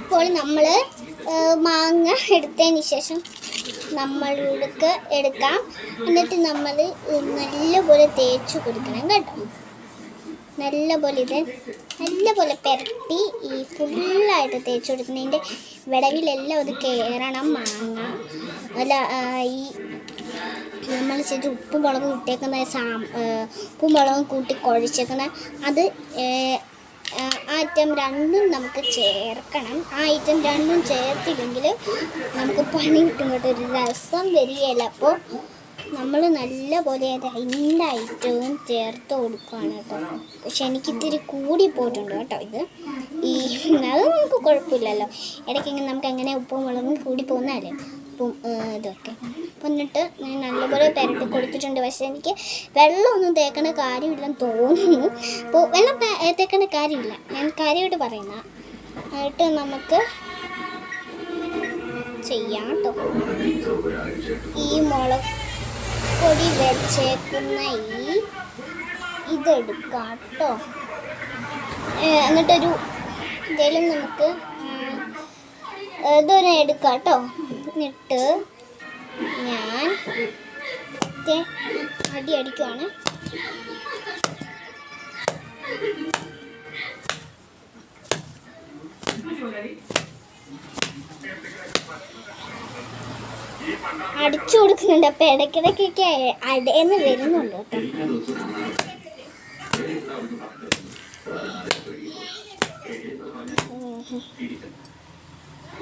ഇപ്പോൾ നമ്മൾ മാങ്ങ എടുത്തതിന് ശേഷം നമ്മൾക്ക് എടുക്കാം. എന്നിട്ട് നമ്മൾ നല്ലപോലെ തേച്ച് കൊടുക്കണം കേട്ടോ. നല്ലപോലെ ഇത് നല്ലപോലെ പെരട്ടി ഈ ഫുള്ളായിട്ട് തേച്ച് കൊടുക്കുന്നതിന്റെ വിടവിലെല്ലാം അത് കയറണം മാങ്ങ. അല്ല ഈ നമ്മൾ ചെയ്ത് ഉപ്പും മുളകും ഇട്ടേക്കുന്ന സാം ഉപ്പും മുളകും കൂട്ടി കുഴച്ചേക്കുന്ന അത് ഐറ്റം രണ്ടും നമുക്ക് ചേർക്കണം. ആ ഐറ്റം രണ്ടും ചേർത്തില്ലെങ്കിൽ നമുക്ക് പണി കിട്ടും ഒരു രസം വരികയില്ല. അപ്പോൾ നമ്മൾ നല്ലപോലെ രണ്ട് ഐറ്റവും ചേർത്ത് കൊടുക്കുകയാണ് കേട്ടോ. പക്ഷെ എനിക്കിത്തിരി കൂടി പോയിട്ടുണ്ട് കേട്ടോ ഇത്. ഈ അത് നമുക്ക് കുഴപ്പമില്ലല്ലോ. ഇടയ്ക്കെങ്കിലും നമുക്ക് എങ്ങനെ ഉപ്പും മുളകും കൂടി പോകുന്നതല്ലേ? അപ്പം ഇതൊക്കെ. അപ്പം എന്നിട്ട് ഞാൻ നല്ലപോലെ പെരട്ടി കൊടുത്തിട്ടുണ്ട്. പക്ഷേ എനിക്ക് വെള്ളമൊന്നും തേക്കണ കാര്യമില്ലെന്ന് തോന്നുന്നു. അപ്പോൾ വെള്ളം തേക്കണ കാര്യമില്ല. ഞാൻ കാര്യമായിട്ട് പറയുന്ന എന്നിട്ട് നമുക്ക് ചെയ്യാം കേട്ടോ. ഈ മുളക് പൊടി വെച്ചേക്കുന്ന ഈ ഇതെടുക്കാം കേട്ടോ. എന്നിട്ടൊരു എന്തെങ്കിലും നമുക്ക് ഇതൊരു എടുക്കാം കേട്ടോ. എന്നിട്ട് ഞാൻ അടി അടിക്കുവാണ്. അടിച്ചു കൊടുക്കുന്നുണ്ട്. അപ്പൊ ഇടയ്ക്കിടയ്ക്കൊക്കെ അടയെന്ന് വരുന്നുണ്ട്.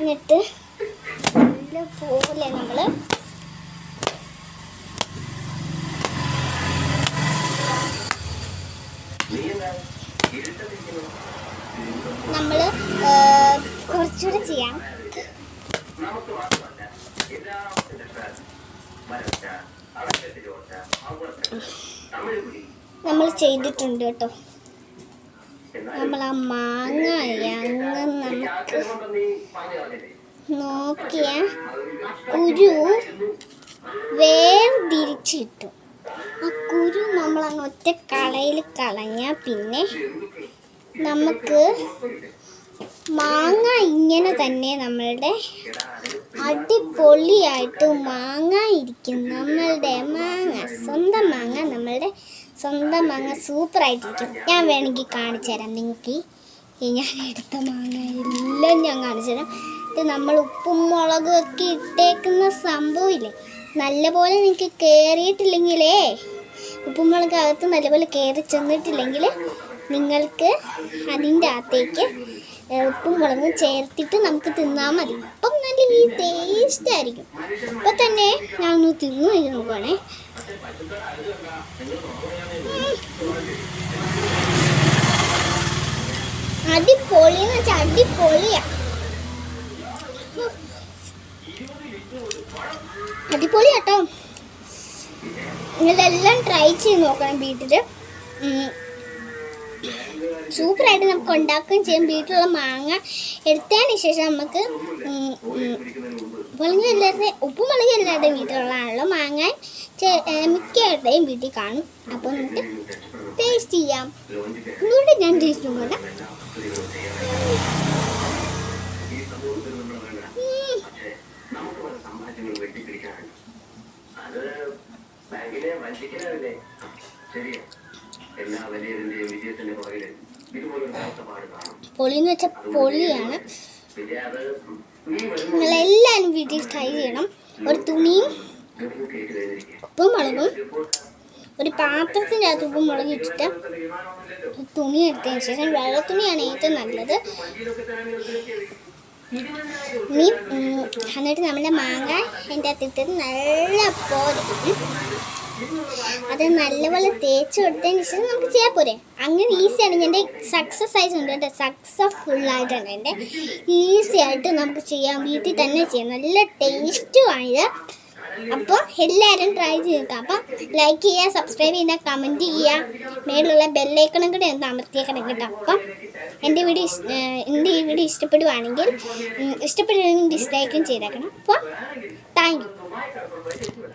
എന്നിട്ട് പോലെ നമ്മൾ നമ്മൾ ആ, കുറച്ചുകൂടെ ചെയ്യാം. നമ്മൾ ചെയ്തിട്ടുണ്ട് കേട്ടോ. നമ്മൾ ആ മാങ്ങ അങ്ങ് നമുക്ക് നോക്കിയ കുരു വേർതിരിച്ചിട്ടു. ആ കുരു നമ്മൾ അങ്ങ് ഒറ്റ കളയിൽ കളഞ്ഞാൽ പിന്നെ നമുക്ക് മാങ്ങ ഇങ്ങനെ തന്നെ നമ്മളുടെ അടിപൊളിയായിട്ട് മാങ്ങ ഇരിക്കും. നമ്മളുടെ മാങ്ങ സ്വന്തം മാങ്ങ നമ്മളുടെ സ്വന്തം മാങ്ങ സൂപ്പറായിട്ടിരിക്കും. ഞാൻ വേണമെങ്കിൽ കാണിച്ചു തരാം. നിങ്ങൾക്ക് ഞാൻ എടുത്ത മാങ്ങ എല്ലാം ഞാൻ കാണിച്ചു തരാം. ഇത് നമ്മൾ ഉപ്പും മുളകും ഒക്കെ ഇട്ടേക്കുന്ന സംഭവമില്ലേ? നല്ലപോലെ നിങ്ങൾക്ക് കയറിയിട്ടില്ലെങ്കിലേ ഉപ്പും മുളക് അകത്ത് നല്ലപോലെ കയറി ചെന്നിട്ടില്ലെങ്കിൽ നിങ്ങൾക്ക് അതിന്റെ അകത്തേക്ക് ഉപ്പും മുളകും ചേർത്തിട്ട് നമുക്ക് തിന്നാൽ മതി. അപ്പം നല്ല ഈ ടേസ്റ്റ് ആയിരിക്കും. അപ്പം തന്നെ ഞാൻ ഒന്ന് തിന്നു കഴിഞ്ഞ് നോക്കുവാണേ. അടിപൊളി എന്ന് വെച്ചാൽ അടിപൊളിയാ. അടിപൊളി കേട്ടോ നിങ്ങളെല്ലാം ട്രൈ ചെയ്ത് നോക്കണം വീട്ടിൽ സൂപ്പറായിട്ട് നമുക്ക് ഉണ്ടാക്കുകയും ചെയ്യും. വീട്ടിലുള്ള മാങ്ങ എടുത്തതിന് ശേഷം നമുക്ക് മുളക് ഉപ്പ് മുളക് എല്ലാവരുടെയും വീട്ടിലുള്ളതാണല്ലോ മാങ്ങ മിക്കവരുടെയും വീട്ടിൽ കാണും. അപ്പോൾ നമുക്ക് ടേസ്റ്റ് ചെയ്യാം. ഇന്നുകൊണ്ട് ഞാൻ ടേസ്റ്റ് നോക്കട്ടെ ബാങ്കിലെ വഞ്ചിക്കലല്ലേ പൊളിന്ന് വെച്ചാൽ പൊളിയാണ് നിങ്ങളെല്ലാവരും വീട്ടിൽ ട്രൈ ചെയ്യണം. ഒരു തുണിയും ഉപ്പും മുളകും ഒരു പാത്രത്തിന്റെ അകത്ത് ഉപ്പും മുളകും ഇട്ടിട്ട് തുണി എടുത്തതിന് ശേഷം വെള്ള തുണിയാണ് ഏറ്റവും നല്ലത്. എന്നിട്ട് നമ്മുടെ മാങ്ങ എന്റെ അകത്തിട്ട് നല്ല പോലെ അത് നല്ലപോലെ തേച്ച് കൊടുത്തതിന് ശേഷം നമുക്ക് ചെയ്യാൻ പോരെ. അങ്ങനെ ഈസിയാണ്. എന്റെ സക്സസ് ആയിട്ടുണ്ട് എന്റെ സക്സസ്ഫുൾ ആയിട്ടുണ്ട് എന്റെ ഈസി ആയിട്ട് നമുക്ക് ചെയ്യാം. വീട്ടിൽ തന്നെ ചെയ്യാം. നല്ല ടേസ്റ്റുമായത് അപ്പോൾ എല്ലാവരും ട്രൈ ചെയ്ത് അപ്പം ലൈക്ക് ചെയ്യുക സബ്സ്ക്രൈബ് ചെയ്യുക കമന്റ് ചെയ്യുക. മേലുള്ള ബെല്ലൈക്കണം കൂടെ ഒന്ന് അമർത്തിയേക്കണം കേട്ടോ. അപ്പം എന്റെ വീഡിയോ എന്റെ ഈ വീഡിയോ ഇഷ്ടപ്പെടുവാണെങ്കിൽ ഇഷ്ടപ്പെടുകയാണെങ്കിൽ ഡിസ്ലൈക്കും ചെയ്തേക്കണം. അപ്പോൾ താങ്ക് യു